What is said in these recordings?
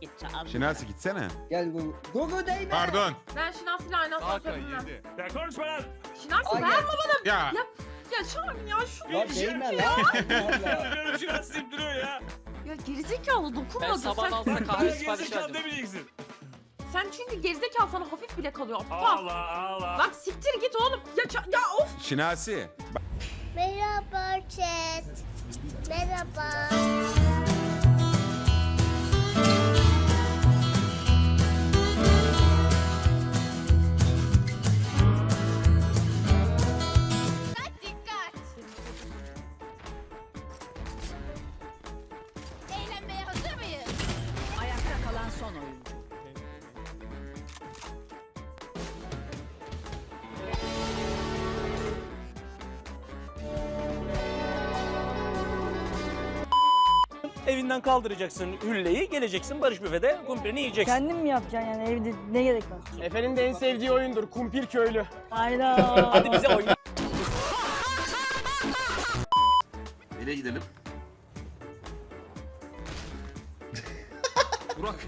Peki ça- Şinasi gitsene. Gel Gugu. Gugu değme. Pardon. Ben Şinasi'yle aynı Hakan yedi. Ya konuşma lan. Şinasi Ay, ben gel. Ya Ya Şahin ya şu Ya değme lan. Allah. Böyle şey nasıl duruyor ya. Ya gerizekalı dokunma. Ben sabah alsa kahve Hala sipariş gerizekalı verdim. demeyeceksin. Sen çünkü gerizekalı sana hafif bile kalıyor aptal. Allah Allah. Bak siktir git oğlum. Ya, ça- ya of. Şinasi. Merhaba chat. Merhaba. Evinden kaldıracaksın hülleyi, geleceksin Barış Büfe'de kumpirini yiyeceksin. Kendin mi yapacaksın yani evde ne gerek var? Efe'nin de en sevdiği oyundur. Kumpir köylü. Hayda. Hadi bize oyna. Nereye gidelim? Burak.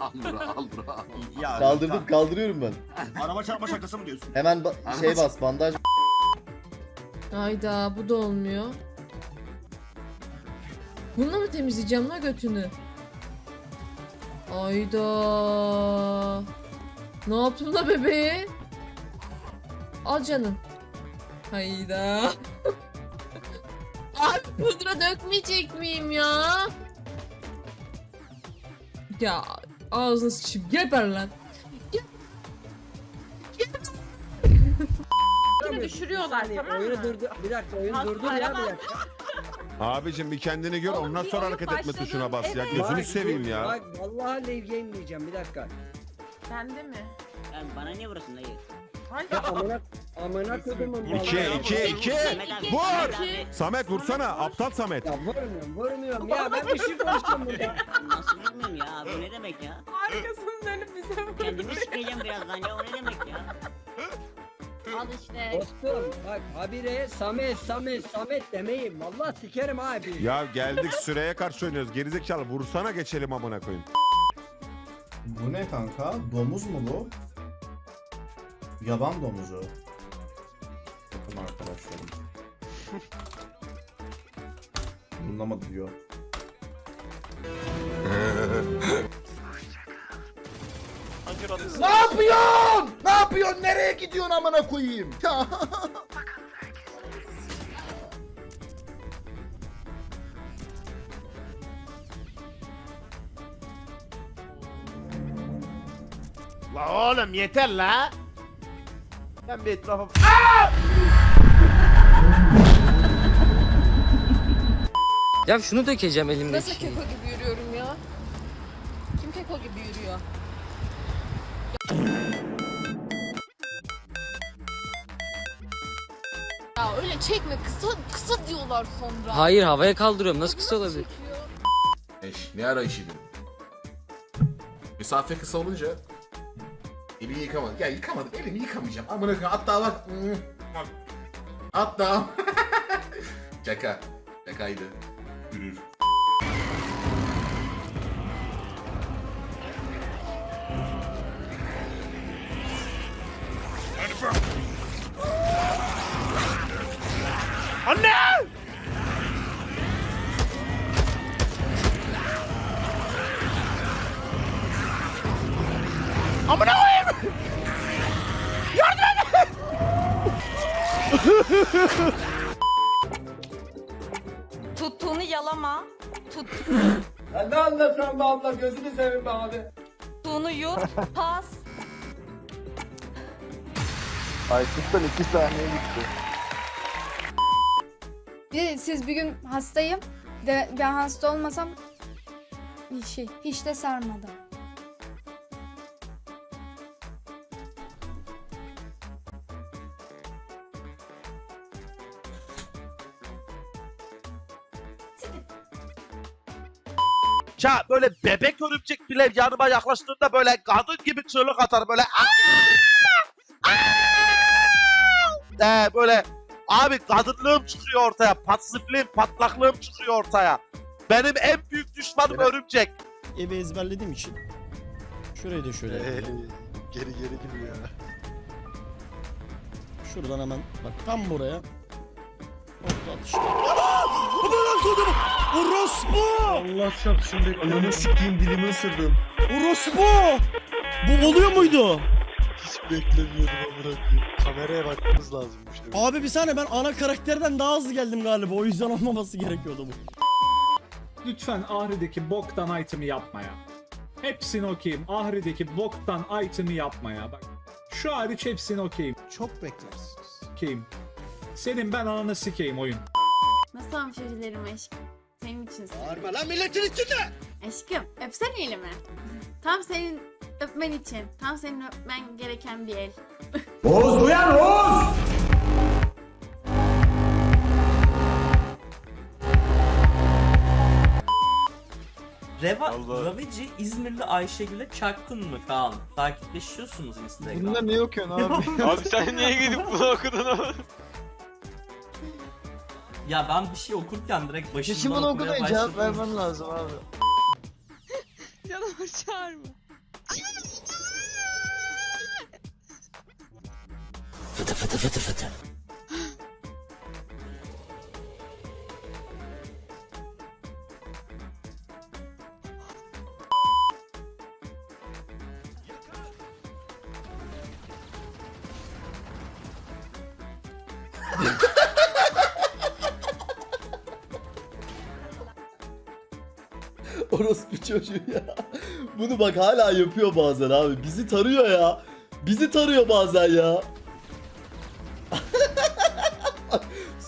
al bura, al bura. al. Ya Kaldırdım kaldırıyorum ben. Araba çarpma şakası mı diyorsun? Hemen ba- şey bas bandaj Hayda bu da olmuyor. Bununla mı temizleyeceğim la götünü? Hayda. Ne yaptım la bebeğe? Al canım. Hayda. Abi pudra dökmeyecek miyim ya? Ya ağzını sıçayım geber lan. Yine düşürüyorlar tamam mı? Oyunu durdu. Bir dakika oyun Has- durdu ya bir dakika. Abicim bir kendini gör Oğlum, ondan bir sonra oyun hareket etme başladı. tuşuna bas ya. Evet. Gözünü Bak, seveyim dur, ya. Bak vallahi leave game diyeceğim bir dakika. Bende mi? Ya bana niye vuruyorsun dayı? Hayda. Ya amına amına kodumun İki, vallahi. iki, iki. Abi, Vur! Samet vursana aptal Samet. Ya vurmuyorum vurmuyorum ya ben bir şey konuşacağım burada. Nasıl bilmiyorum ya bu ne demek ya? Arkasını dönüp bize vur. Kendimi sikeceğim birazdan ya o ne demek ya? Al işte. Dostum bak habire Samet Samet Samet demeyin. Vallahi sikerim abi. Ya geldik süreye karşı oynuyoruz. Gerizekalı vursana geçelim amına koyayım. Bu ne kanka? Domuz mu bu? Yaban domuzu. Bakın arkadaşlarım. Anlamadı diyor. Ne yapıyorsun? Yapıyorsun? Nereye gidiyorsun amına koyayım? Ya. La oğlum yeter la. Ben bir etrafa... Ya şunu dökeceğim elimdeki. Nasıl keko gibi yürüyorum ya? Kim keko gibi yürüyor? Ya öyle çekme kısa kısa diyorlar sonra. Hayır havaya kaldırıyorum. Nasıl kısa olabilir? Eş, ne ara işidin? Mesafe kısa olunca elini yıkamadım. Ya yıkamadım, elimi yıkamayacağım. Amına koyayım. Hatta bak. hmm. Hatta. Şaka. Şakaydı. Yürür. Anne! Amına koyayım! Tuttuğunu yalama. Ya ne anlatıyorsun be abla gözünü seveyim be abi. Tuttuğunu yut. Pas. Siz bir gün hastayım. De ben hasta olmasam şey hiç de sarmadı. Ya böyle bebek örümcek bile yanıma yaklaştığında böyle kadın gibi çığlık atar böyle. Aa! Aa! Ee, böyle abi kadınlığım çıkıyor ortaya. Patsifliğim, patlaklığım çıkıyor ortaya. Benim en büyük düşmanım örümcek. evi ezberlediğim için. Şurayı da şöyle yapacağım. Geri geri gibi ya. Şuradan hemen bak tam buraya. Nokta atışı. Bu ne lan kodumu? Orospu! Allah çarpsın be. Ananı sikeyim dilimi ısırdım. Orospu! Bu oluyor muydu? Beklemiyordum amına koyayım. Kameraya bakmamız lazımmış. Abi bir saniye ben ana karakterden daha hızlı geldim galiba. O yüzden olmaması gerekiyordu bu. Lütfen Ahri'deki boktan item'i yapma ya. Hepsini okeyim. Ahri'deki boktan item'i yapma ya. Bak. Şu hariç hepsini okeyim. Çok beklersiniz. Okeyim. Senin ben ananı sikeyim oyun. Nasıl hamşerilerim aşkım? Senin için Bağırma lan milletin içinde! Aşkım öpsene elimi. Tam senin öpmen için. Tam senin öpmen gereken bir el. Reva, Ravici İzmirli Ayşegül'e çaktın mı Kaan? Takipleşiyorsunuz Instagram'da. ne okuyorsun abi? abi sen niye gidip bunu okudun ama? Ya ben bir şey okurken direkt başından okumaya başladım. lazım abi. Canımı çağırma. Fıtı fıtı fıtı. Orospu çocuğu ya. Bunu bak hala yapıyor bazen abi. Bizi tarıyor ya. Bizi tarıyor bazen ya.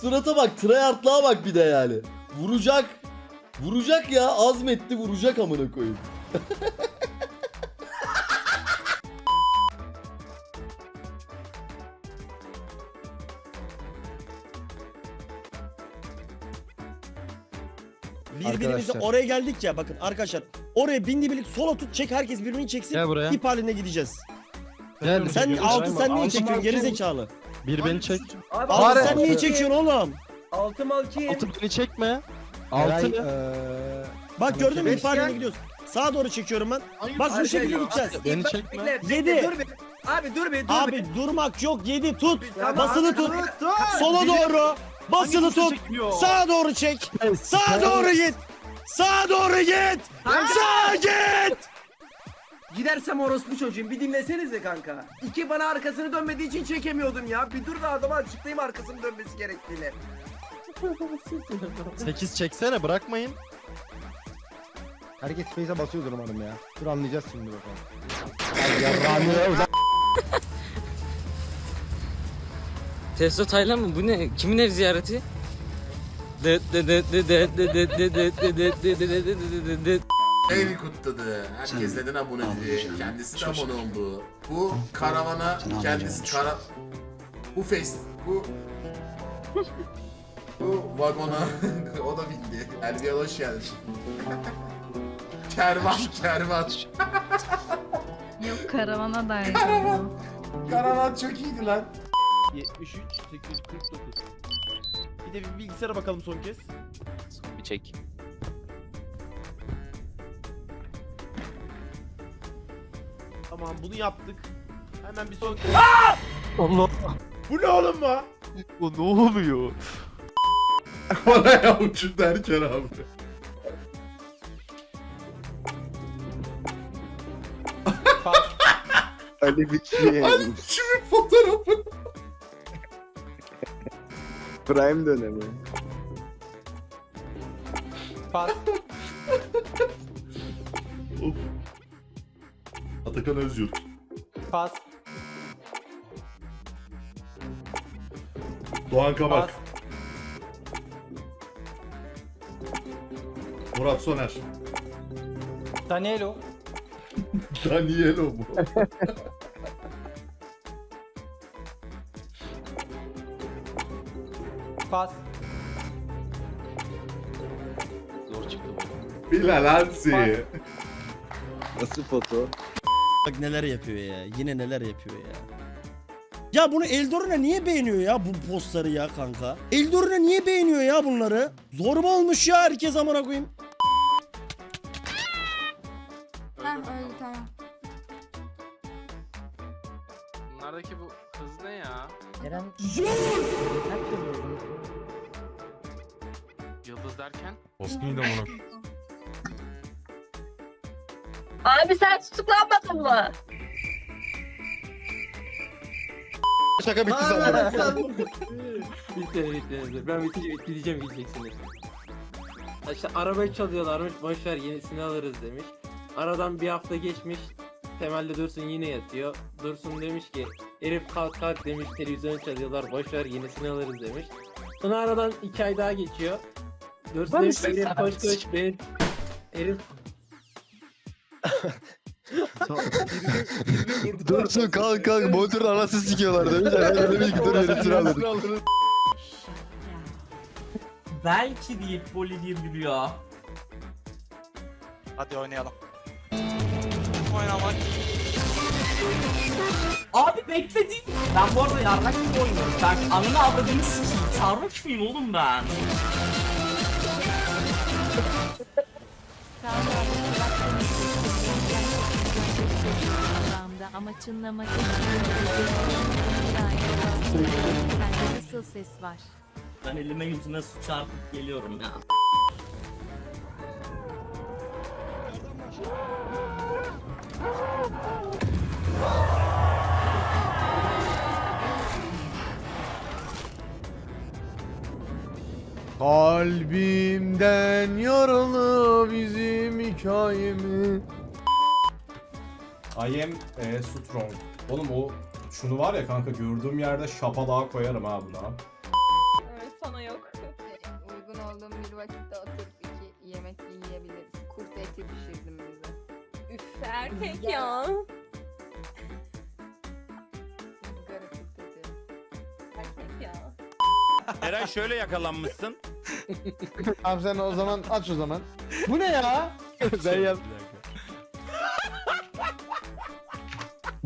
Surata bak, tryhardlığa bak bir de yani. Vuracak. Vuracak ya. Azmetti vuracak amına koyayım. Birbirimize oraya geldik ya bakın arkadaşlar. Oraya bindi birlik sola tut çek herkes birbirini çeksin. Gel buraya. İp halinde gideceğiz. Gel. Sen altı sen niye çekiyorsun geri zekalı? Bir beni çek. Abi altı sen niye çekiyorsun oğlum? Altı malki. Altı beni çekme. Altı ne? Bak gördün mü Beş gel. gidiyoruz. Sağa doğru çekiyorum ben. Bak bu Abi, şekilde abi, gideceğiz. Beni Bak, çekme. bekle, bekle, Yedi. Dur bir. Abi dur bir dur bir. Abi durmak yok. Yedi tut. Tamam, Basılı tut. dur, dur. Sola doğru. Basılı tut. Sağa doğru çek. Sağa doğru git. Sağa doğru git. Sağa git. Gidersem orospu çocuğum bir dinlesenize kanka. İki bana arkasını dönmediği için çekemiyordum ya. Bir dur da adama açıklayayım arkasını dönmesi gerektiğini. 8 çeksene bırakmayın. Herkes space'e basıyordur umarım ya. Dur anlayacağız şimdi bakalım. Testo Taylan mı? Bu ne? Kimin ev ziyareti? Evi kutladı. Herkes neden abone dedi. Kendisi de abone oldu. Bu karavana kendisi kara... Bu face... Bu... Bu vagona o da bindi. Erbiye hoş geldin. kervan, kervan. Yok karavana dair. Karavan. Karavan çok iyiydi lan. 73, 849. Bir de bir bilgisayara bakalım son kez. Bir çek. Tamam bunu yaptık. Hemen bir son Allah. Bu ne oğlum bu? Bu ne oluyor? Bana yavucu derken abi. Ali Biçi. Ali Biçim'in fotoğrafı. Prime dönemi. Atakan Özyurt. Pas. Doğan Kabak. Murat Soner. Danielo. Danielo bu. Pas. Zor çıktı bu. Bilal Hansi. Nasıl foto? Bak neler yapıyor ya. Yine neler yapıyor ya. Ya bunu Eldoruna niye beğeniyor ya bu postları ya kanka? Eldoruna niye beğeniyor ya bunları? Zorba olmuş ya herkes amına koyayım. Ha öyle tamam. Bunlardaki bu hız ne ya? Eren. Yıldız derken? Osman'ı da bunu. Abi sen tutuklanmadın mı? Şaka bitti zaten. bitti bitti. Ben bitince bitti diyeceğim gideceksiniz. İşte arabayı çalıyorlarmış boş ver yenisini alırız demiş. Aradan bir hafta geçmiş. Temelde Dursun yine yatıyor. Dursun demiş ki herif kalk kalk demiş televizyon çalıyorlar boş ver yenisini alırız demiş. Sonra aradan iki ay daha geçiyor. Dursun demiş ki herif koş koş beni herif Dursun kalk kalk motorun anası sikiyorlar demiş. Ben demiş ki dur yenisini alırız. Belki deyip Bolivya gülüyor. Hadi oynayalım. Oynamak. Abi bekledin. Ben bu arada yarrak gibi oynuyorum. Ben anını avradını sikeyim. Sarhoş muyum oğlum ben? Ama çınlamak Sende nasıl ses var? Ben elime yüzüme su çarpıp geliyorum ya. Kalbimden yaralı bizim hikayemi. I am e, strong. Oğlum o şunu var ya kanka gördüğüm yerde şapa daha koyarım ha buna. sana yok. Uygun olduğum bir vakitte oturup iki yemek yiyebiliriz. Kurt eti pişirdim bize. Üf erkek ya. Izgara kurt eti. Erkek ya. Eren şöyle yakalanmışsın. Tamam sen o zaman aç o zaman. Bu ne ya? ben yap.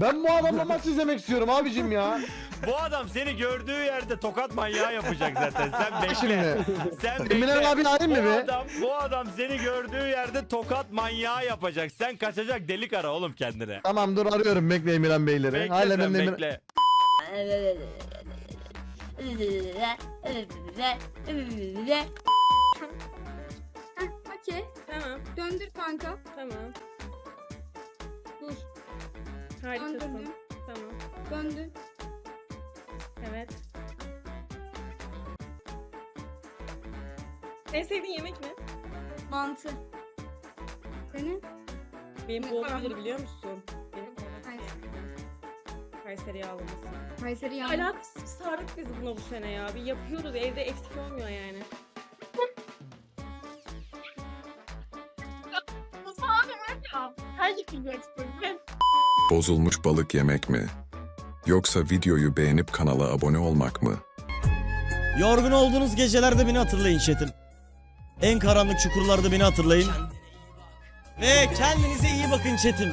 Ben bu adamla maç izlemek istiyorum abicim ya. Bu adam seni gördüğü yerde tokat manyağı yapacak zaten. Sen bekle. Şimdi. Sen bekle. Eminem abi arayayım mı bu be? adam, bu adam seni gördüğü yerde tokat manyağı yapacak. Sen kaçacak delik ara oğlum kendine. Tamam dur arıyorum bekle Emirhan Beyleri. Bekle Hala sen ben Emir- bekle. Okey. Tamam Döndür kanka. tamam. Harikasın. Döndürdüm. Tamam. Döndür. Evet. En sevdiğin yemek ne? Mantı. Senin? Benim Ne bu var? olabilir biliyor musun? Benim Kayseri. Kayseri yağlaması. Kayseri Ya yağlı. alakasız sardık biz buna bu sene ya. Bir yapıyoruz evde eksik olmuyor yani. Bozulmuş balık yemek mi? Yoksa videoyu beğenip kanala abone olmak mı? Yorgun olduğunuz gecelerde beni hatırlayın chatim. En karanlık çukurlarda beni hatırlayın. Ve kendinize iyi bakın chatim.